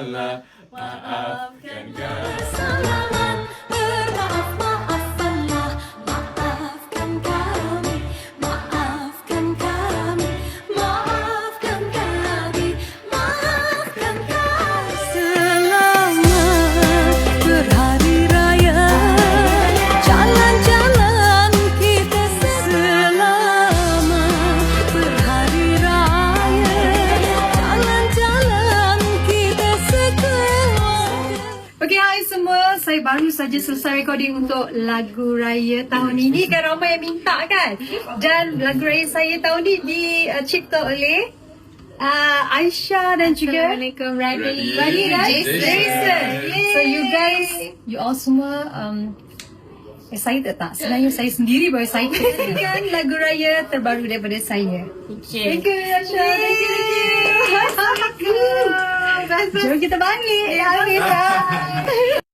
mawawalan maafkan ka saja selesai recording untuk lagu raya tahun ini kan ramai yang minta kan. Dan lagu raya saya tahun ni dicipta oleh uh, Aisyah dan juga Assalamualaikum Radhi. Radhi dan Jason. Jason. So you guys, you all semua um, excited tak? Sebenarnya saya sendiri baru excited dengan lagu raya terbaru daripada saya. Okay. Thank you Aisyah. Thank you. Thank you. Jom kita balik. Ya, Alhamdulillah.